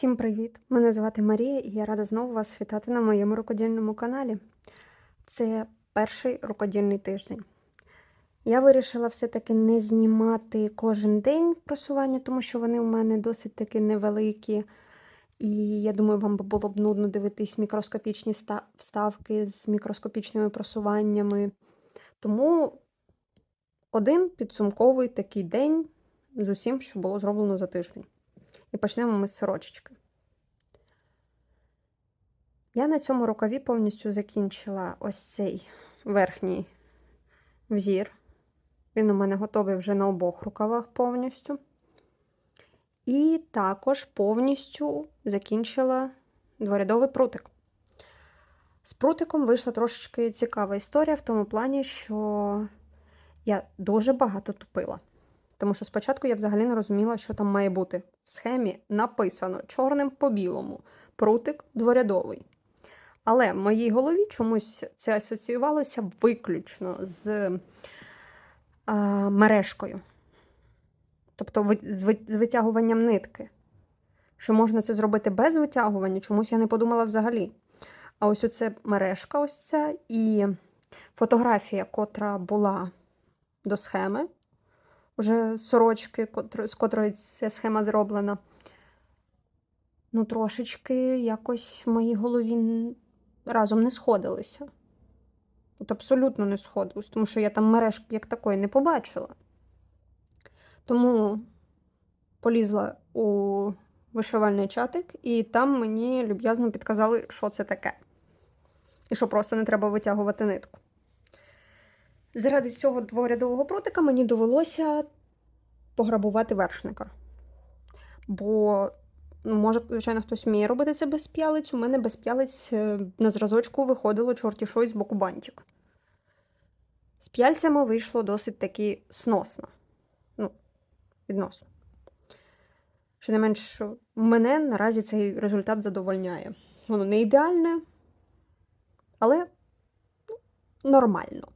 Всім привіт! Мене звати Марія і я рада знову вас вітати на моєму рукодільному каналі. Це перший рукодільний тиждень. Я вирішила все-таки не знімати кожен день просування, тому що вони у мене досить таки невеликі. І я думаю, вам було б нудно дивитись мікроскопічні вставки з мікроскопічними просуваннями. Тому один підсумковий такий день з усім, що було зроблено за тиждень. І почнемо ми з сорочечки. Я на цьому рукаві повністю закінчила ось цей верхній взір. Він у мене готовий вже на обох рукавах повністю. І також повністю закінчила дворядовий прутик. З прутиком вийшла трошечки цікава історія в тому плані, що я дуже багато тупила. Тому що спочатку я взагалі не розуміла, що там має бути. В схемі написано чорним по білому прутик дворядовий. Але в моїй голові чомусь це асоціювалося виключно з а, мережкою. Тобто з витягуванням нитки. Що можна це зробити без витягування, чомусь я не подумала взагалі. А ось оце мережка, ось ця, і фотографія, котра була до схеми, вже сорочки, з котрої ця схема зроблена. Ну, трошечки якось в моїй голові разом не сходилися. От абсолютно не сходилось, тому що я там мережки як такої не побачила. Тому полізла у вишивальний чатик, і там мені люб'язно підказали, що це таке. І що просто не треба витягувати нитку. Заради цього дворядового прутика мені довелося пограбувати вершника. Бо, ну, може, звичайно, хтось вміє робити це без п'ялиць. У мене без п'ялиць е, на зразочку виходило чорті що з боку бантик. З п'яльцями вийшло досить таки сносно. Ну, відносно. Що не менш, мене наразі цей результат задовольняє. Воно не ідеальне, але ну, нормально.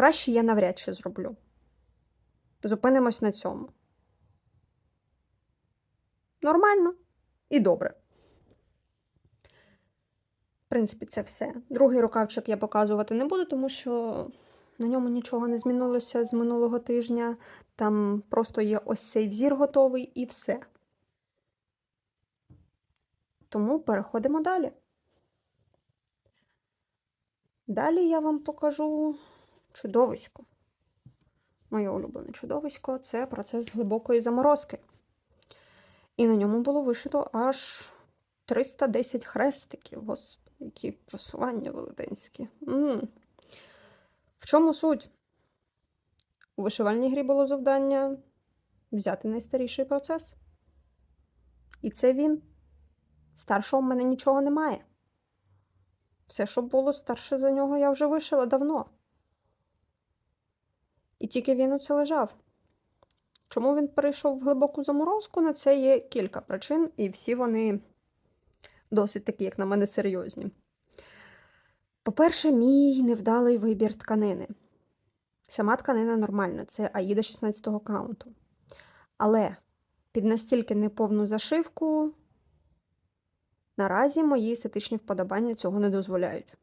Краще я навряд чи зроблю. Зупинимось на цьому. Нормально і добре. В принципі, це все. Другий рукавчик я показувати не буду, тому що на ньому нічого не змінилося з минулого тижня. Там просто є ось цей взір готовий і все. Тому переходимо далі. Далі я вам покажу чудовисько. Моє улюблене чудовисько це процес глибокої заморозки. І на ньому було вишито аж 310 хрестиків. Господи, які просування велетенські. м В чому суть? У вишивальній грі було завдання взяти найстаріший процес. І це він. Старшого в мене нічого немає. Все, що було старше за нього, я вже вишила давно. І тільки він оце лежав. Чому він перейшов в глибоку заморозку? На це є кілька причин, і всі вони досить такі, як на мене, серйозні. По-перше, мій невдалий вибір тканини. Сама тканина нормальна, це Аїда 16-го каунту. Але під настільки неповну зашивку наразі мої естетичні вподобання цього не дозволяють.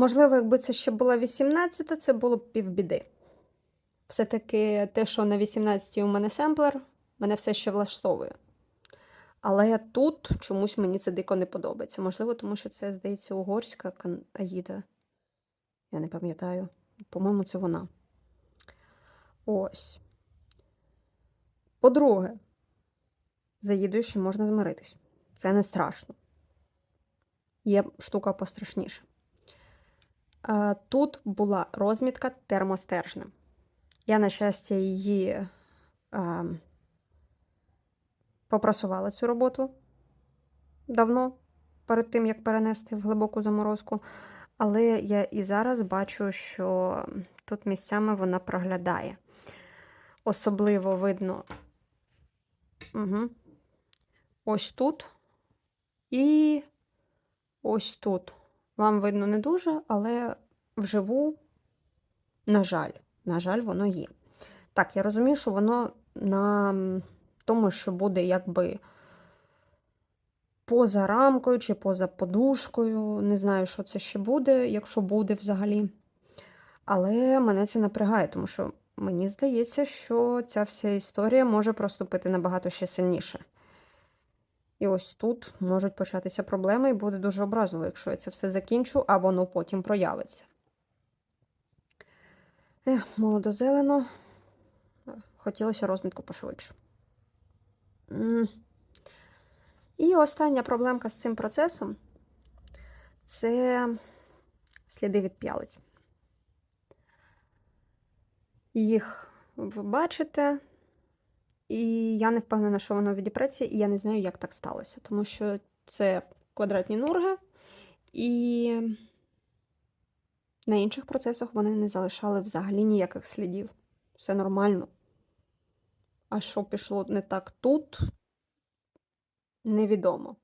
Можливо, якби це ще була 18-та, це було б півбіди. Все-таки те, що на 18 у мене семплер, мене все ще влаштовує. Але тут чомусь мені це дико не подобається. Можливо, тому що це, здається, угорська Аїда. Я не пам'ятаю. По-моєму, це вона. Ось. По-друге, з Аїдою ще можна змиритись. Це не страшно. Є штука пострашніша. Тут була розмітка термостержня. Я, на щастя, її е, попрасувала цю роботу давно, перед тим, як перенести в глибоку заморозку. Але я і зараз бачу, що тут місцями вона проглядає. Особливо видно угу. ось тут і ось тут. Вам видно не дуже, але вживу, на жаль, на жаль, воно є. Так, я розумію, що воно на тому, що буде якби поза рамкою чи поза подушкою. Не знаю, що це ще буде, якщо буде взагалі. Але мене це напрягає, тому що мені здається, що ця вся історія може проступити набагато ще сильніше. І ось тут можуть початися проблеми, і буде дуже образливо, якщо я це все закінчу, а воно потім проявиться. Ех, молодо-зелено. Хотілося розмітку пошвидше. І остання проблемка з цим процесом це сліди від п'ялиць. Їх ви бачите, і я не впевнена, що воно відіпреться, і я не знаю, як так сталося, тому що це квадратні нурги, і на інших процесах вони не залишали взагалі ніяких слідів. Все нормально. А що пішло не так тут, невідомо.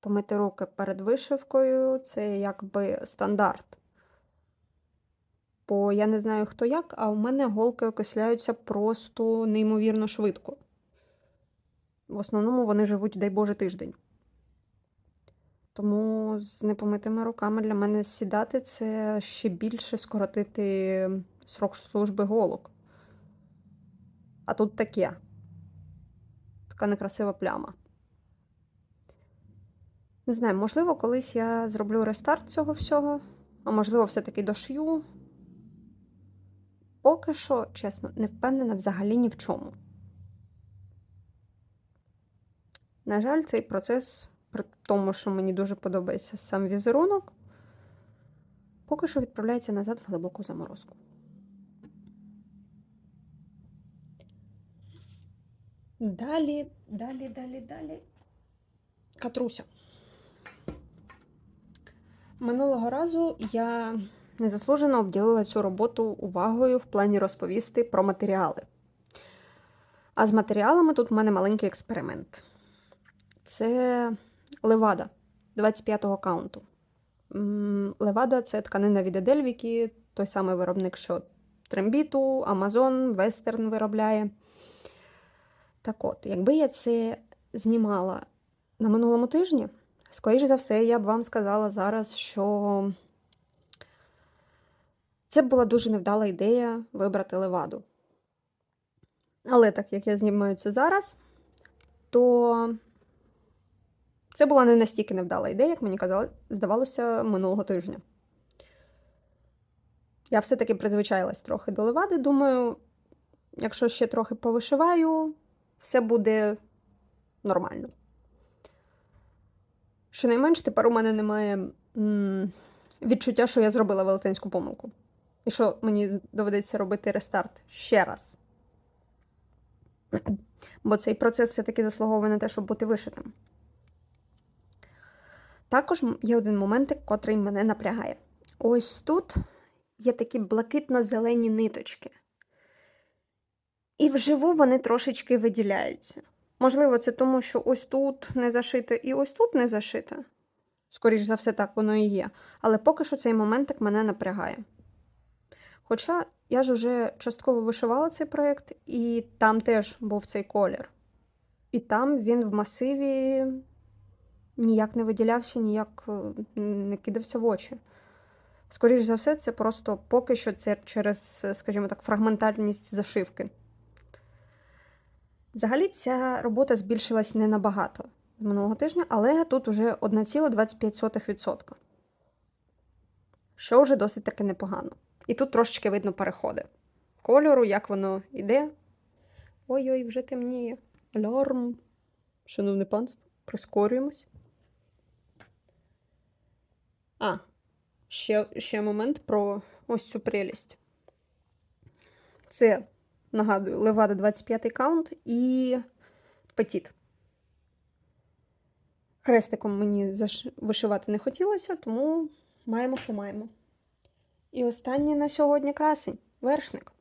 Помити руки перед вишивкою це якби стандарт. Бо я не знаю хто як, а у мене голки окисляються просто неймовірно швидко. В основному вони живуть, дай Боже, тиждень. Тому з непомитими руками для мене сідати це ще більше скоротити срок служби голок. А тут таке. Така некрасива пляма. Не знаю, можливо, колись я зроблю рестарт цього всього, а можливо, все-таки дошью. Поки що, чесно, не впевнена взагалі ні в чому. На жаль, цей процес, при тому, що мені дуже подобається сам візерунок, поки що відправляється назад в глибоку заморозку. Далі, далі, далі, далі. Катруся. Минулого разу я незаслужено обділила цю роботу увагою в плані розповісти про матеріали. А з матеріалами тут в мене маленький експеримент. Це левада 25-го каунту. Левада це тканина від Едельвіки, той самий виробник, що Трембіту, Амазон, Вестерн виробляє. Так от, якби я це знімала на минулому тижні, скоріш за все, я б вам сказала зараз, що це була дуже невдала ідея вибрати леваду. Але так як я знімаю це зараз, то це була не настільки невдала ідея, як мені казали, здавалося минулого тижня. Я все-таки призвичаїлась трохи до левади. Думаю, якщо ще трохи повишиваю, все буде нормально. Щонайменш тепер у мене немає м, відчуття, що я зробила велетенську помилку. І що мені доведеться робити рестарт ще раз. Бо цей процес все-таки заслуговує на те, щоб бути вишитим. Також є один моментик, котрий мене напрягає. Ось тут є такі блакитно-зелені ниточки. І вживу вони трошечки виділяються. Можливо, це тому, що ось тут не зашите і ось тут не зашите. Скоріше за все, так воно і є. Але поки що цей моментик мене напрягає. Хоча я ж уже частково вишивала цей проєкт, і там теж був цей колір. І там він в масиві ніяк не виділявся, ніяк е, не кидався в очі. Скоріше за все, це просто поки що це через, скажімо так, фрагментарність зашивки. Взагалі, ця робота збільшилась не набагато минулого тижня, але тут уже 1,25%. Що вже досить таки непогано. І тут трошечки видно переходи. Кольору, як воно йде. Ой-ой, вже темніє. Алярм. Шановне панство, прискорюємось. А, ще, ще момент про ось цю прелість. Це, нагадую, Левада 25 каунт і Петіт. Хрестиком мені заш... вишивати не хотілося, тому маємо, що маємо. І останнє на сьогодні красень вершник.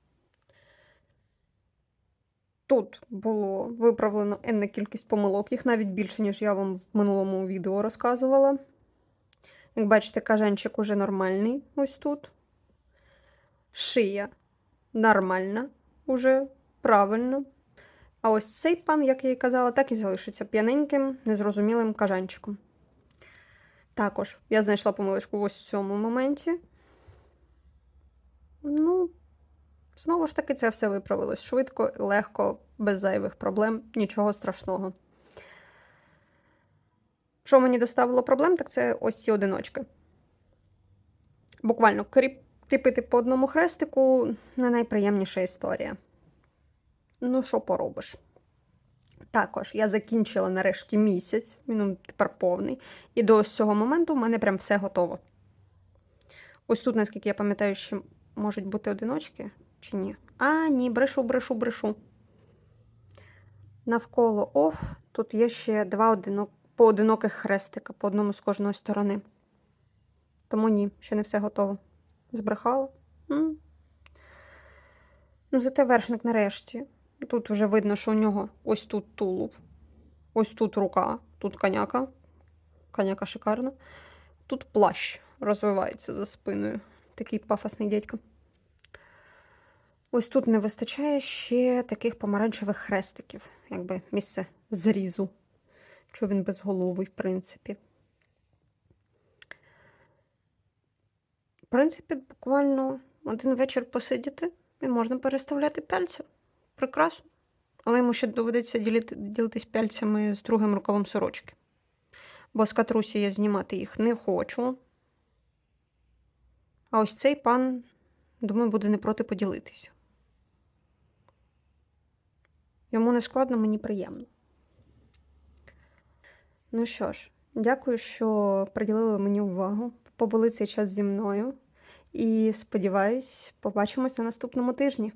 Тут було виправлено енна кількість помилок, їх навіть більше, ніж я вам в минулому відео розказувала. Як бачите, кажанчик уже нормальний ось тут. Шия нормальна, уже правильно. А ось цей пан, як я і казала, так і залишиться п'яненьким, незрозумілим кажанчиком. Також я знайшла помилочку в ось цьому моменті. Ну, знову ж таки, це все виправилось швидко, легко, без зайвих проблем, нічого страшного. Що мені доставило проблем, так це ось ці одиночки. Буквально кріпити по одному хрестику не найприємніша історія. Ну, що поробиш? Також я закінчила нарешті місяць, він тепер повний. І до цього моменту в мене прям все готово. Ось тут, наскільки я пам'ятаю, ще можуть бути одиночки чи ні? А, ні, брешу, брешу, брешу. Навколо оф, тут є ще два одинок... поодиноких хрестика по одному з кожної сторони. Тому ні, ще не все готово. Збрехала. Ну, зате вершник нарешті. Тут вже видно, що у нього ось тут тулуб, ось тут рука, тут коняка. Коняка шикарна. Тут плащ розвивається за спиною. Такий пафосний дядько. Ось тут не вистачає ще таких помаранчевих хрестиків, якби місце зрізу. Що він безголовий, в принципі. В принципі, буквально один вечір посидіти і можна переставляти пяльця. Прекрасно. Але йому ще доведеться ділити, ділитись пяльцями з другим рукавом сорочки. Бо з катрусі я знімати їх не хочу. А ось цей пан, думаю, буде не проти поділитися. Йому не складно, мені приємно. Ну що ж, дякую, що приділили мені увагу, побули цей час зі мною. І сподіваюсь, побачимось на наступному тижні.